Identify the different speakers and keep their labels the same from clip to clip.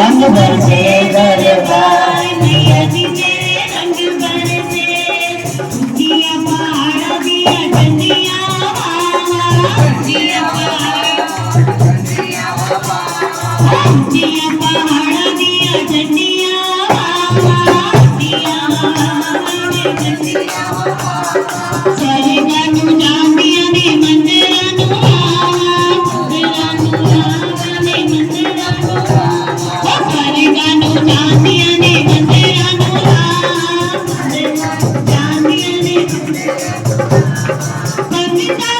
Speaker 1: रंग बरसे दरबार
Speaker 2: में यदि तेरे रंग बरसे दिया पहाड़ दिया चंदिया दिया पहाड़ दिया पहाड़। Thank
Speaker 1: you.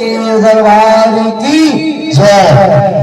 Speaker 1: दरबार की जय।